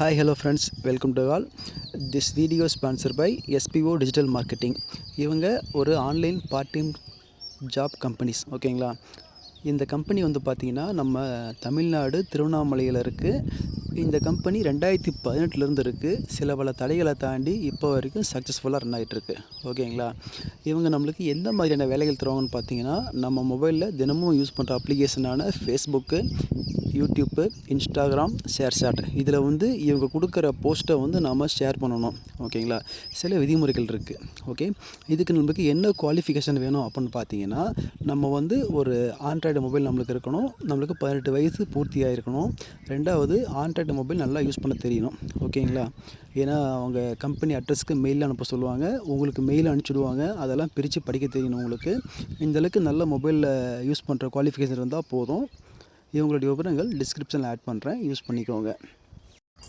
Hi hello friends welcome to all this video sponsor by SPO digital marketing இவங்க ஒரு online part time job companies ஓகேங்களா இந்த company வந்து பார்த்திங்கன்னா நம்ம தமிழ்நாடு திருவண்ணாமலையில் இருக்குது இந்த கம்பெனி ரெண்டாயிரத்தி பதினெட்டுலேருந்து இருக்குது சில பல தடைகளை தாண்டி இப்போ வரைக்கும் சக்ஸஸ்ஃபுல்லாக ரன் ஆகிட்டுருக்கு ஓகேங்களா? இவங்க நம்மளுக்கு எந்த மாதிரியான வேலைகள் தருவாங்கன்னு பார்த்தீங்கன்னா நம்ம மொபைலில் தினமும் யூஸ் பண்ணுற அப்ளிகேஷனான Facebook YouTube Instagram ShareChat இதில் வந்து இவங்க கொடுக்குற போஸ்ட்டை வந்து நாம் ஷேர் பண்ணணும். ஓகேங்களா? சில விதிமுறைகள் இருக்குது ஓகே? இதுக்கு நம்மளுக்கு என்ன குவாலிஃபிகேஷன் வேணும் அப்படின்னு பார்த்தீங்கன்னா நம்ம வந்து ஒரு ஆண்ட்ராய்டு மொபைல் நம்மளுக்கு இருக்கணும். நம்மளுக்கு பதினெட்டு வயசு பூர்த்தியாக இருக்கணும் ரெண்டாவது ஆண்ட்ராய்டு மொபைல் நல்லா யூஸ் பண்ண தெரியணும். ஓகேங்களா ஏன்னா அவங்க கம்பெனி அட்ரஸ்க்கு மெயில் அனுப்ப சொல்லுவாங்க. உங்களுக்கு மெயில் அனுப்பிச்சிடுவாங்க. அதெல்லாம் பிரித்து படிக்க தெரியணும் உங்களுக்கு. இந்தளவுக்கு நல்ல மொபைலில் யூஸ் பண்ணுற குவாலிஃபிகேஷன் இருந்தால் போதும். இவங்களுடைய விவரங்கள் டிஸ்கிரிப்ஷனில் ஆட் பண்ணுறேன் யூஸ் பண்ணிக்கோங்க.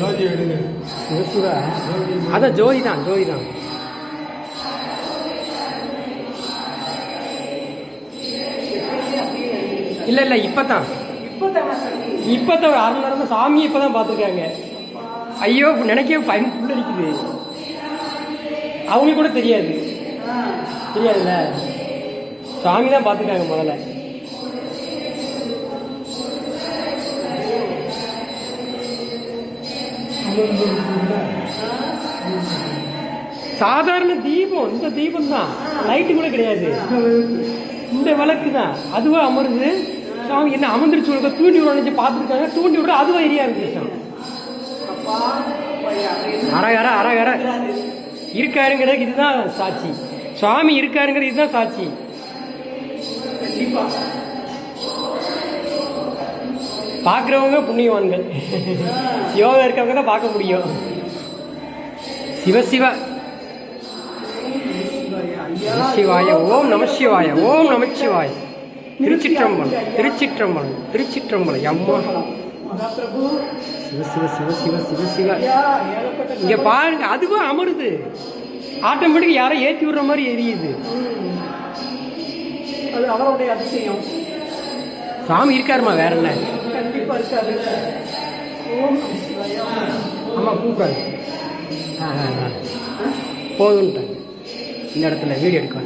ஜோதி எடுங்க. அதான் ஜோதி தான் ஜோதி தான் இல்ல இல்ல இப்பதான். இப்பதான் அரை மணி நேரம் சாமி இப்பதான் பார்த்துருக்காங்க. ஐயோ நினைக்கவே பயன் இருக்குது அவங்களுக்கு கூட தெரியாது. தெரியாதுல்ல? சாமி தான் பார்த்துருக்காங்க முதல்ல. சாதாரண தீபம் இந்த தீபம் தான் லைட்டு கூட கிடையாது. இந்த விளக்கு தான் அதுவா அமருது. சாமி என்ன அமர்ந்துருச்சு உனக்கு? தூண்டி விட நினைச்சு பார்த்துருக்காங்க. தூண்டி விட அதுவா எரியா இருக்கு அரகர அரகர இருக்காருங்கிறதுக்கு இதுதான் சாட்சி. சுவாமி இருக்காருங்கிறது இதுதான் சாட்சி. பார்க்குறவங்க புண்ணியவான்கள். யோகா இருக்கவங்க தான் பார்க்க முடியும். சிவ சிவ. சிவாய ஓம் நம சிவாய ஓம் நமச்சிவாய திருச்சிற்றம்பலம் திருச்சிற்றம்பலம் திருச்சிற்றம்பலம். அம்மா. சிவ சிவ சிவ சிவ சிவ சிவ. இங்க பாருங்க அதுவும் அமருது. ஆட்டோமேட்டிக் யாரோ ஏற்றி விடுற மாதிரி எரியுது. அது அவருடைய அதிசயம். சாமி இருக்காருமா வேற என்ன? கண்டிப்பா இருக்காது ஓம் நம சிவாய. ஆமா கூப்பிடாது ஆ ஆ ஆ. போதுன்ட்டேன் இந்த இடத்துல வீடியோ எடுக்க